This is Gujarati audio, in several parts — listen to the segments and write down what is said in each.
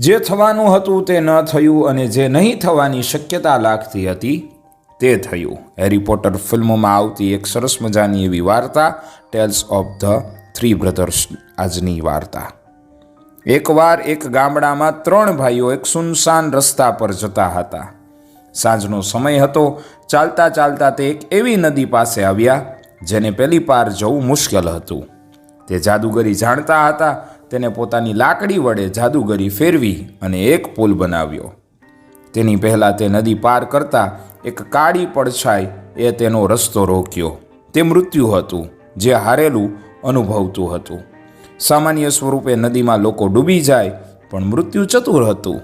જે થવાનું હતું તે ન થયું અને જે નહીં થવાની શક્યતા લાગતી હતી તે થયું. હેરી પોટર ફિલ્મમાં આવતી એક સરસ મજાની એવી વાર્તા tales of the three brothers આજની વાર્તા. એકવાર એક ગામડામાં ત્રણ ભાઈઓ એક સુનસાન રસ્તા પર જતા હતા. સાંજનો સમય હતો, ચાલતા ચાલતા તે એક એવી નદી પાસે આવ્યા, જેને પેલી પાર જવું મુશ્કેલ હતું. તે જાદુગરી જાણતા હતા તેને પોતાની લાકડી વડે જાદુગરી ફેરવી અને એક પુલ બનાવ્યો. તેની પહેલાં તે નદી પાર કરતા એક કાળી પડછાઈ એ તેનો રસ્તો રોક્યો. તે મૃત્યુ હતું, જે હારેલું અનુભવતું હતું. સામાન્ય સ્વરૂપે નદીમાં લોકો ડૂબી જાય, પણ મૃત્યુ ચતુર હતું.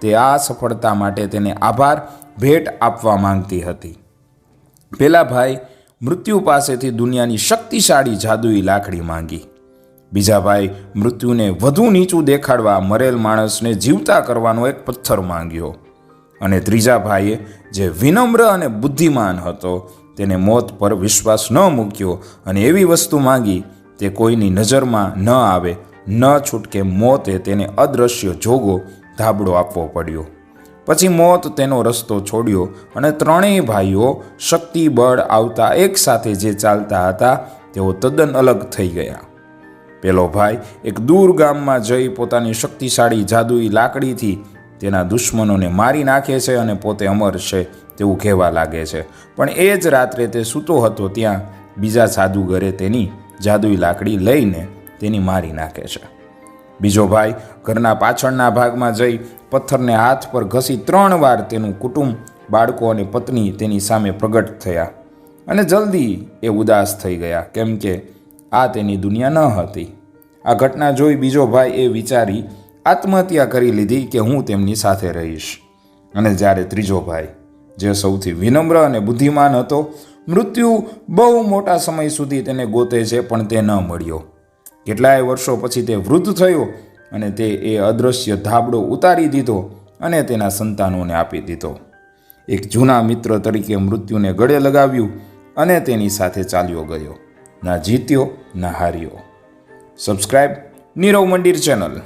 તે આ સફળતા માટે તેને આભાર, ભેટ આપવા માંગતી હતી. પેલા ભાઈ મૃત્યુ પાસેથી દુનિયાની શક્તિશાળી જાદુઈ લાકડી માંગી. બીજા ભાઈ મૃત્યુને વધુ નીચું દેખાડવા મરેલ માણસને જીવતા કરવાનો એક પથ્થર માંગ્યો. અને ત્રીજા ભાઈએ જે વિનમ્ર અને બુદ્ધિમાન હતો, તેને મોત પર વિશ્વાસ ન મૂક્યો અને એવી વસ્તુ માંગી, તે કોઈની નજરમાં ન આવે, ન છૂટકે મોતે તેને અદૃશ્ય જોગો ધાબડો આપવો પડ્યો. પછી મોત તેનો રસ્તો છોડ્યો અને ત્રણેય ભાઈઓ શક્તિ બળ આવતા એકસાથે જે ચાલતા હતા, તેઓ તદ્દન અલગ થઈ ગયા. પેલો ભાઈ એક દૂર ગામમાં જઈ પોતાની શક્તિશાળી જાદુઈ લાકડીથી તેના દુશ્મનોને મારી નાખે છે અને પોતે અમર છે તેવું કહેવા લાગે છે. પણ એ જ રાત્રે તે સૂતો હતો ત્યાં બીજા જાદુગરે તેની જાદુઈ લાકડી લઈને તેની મારી નાખે છે. બીજો ભાઈ ઘરના પાછળના ભાગમાં જઈ પથ્થરને હાથ પર ઘસી ત્રણ વાર તેનું કુટુંબ, બાળકો અને પત્ની તેની સામે પ્રગટ થયા અને જલ્દી એ ઉદાસ થઈ ગયા. કેમ કે આ તેની દુનિયા ન હતી. આ ઘટના જોઈ બીજો ભાઈ એ વિચારી આત્મહત્યા કરી લીધી કે હું તેમની સાથે રહીશ. અને જ્યારે ત્રીજો ભાઈ, જે સૌથી વિનમ્ર અને બુદ્ધિમાન હતો, મૃત્યુ બહુ મોટા સમય સુધી તેને ગોતે છે પણ તે ન મળ્યો. કેટલાય વર્ષો પછી તે વૃદ્ધ થયો અને તે એ અદૃશ્ય ધાબળો ઉતારી દીધો અને તેના સંતાનોને આપી દીધો. એક જૂના મિત્ર તરીકે મૃત્યુને ગળે લગાવ્યું અને તેની સાથે ચાલ્યો ગયો. ના જીત્યો ના સબસ્ક્રાઈબ નીરવ મંદિર ચેનલ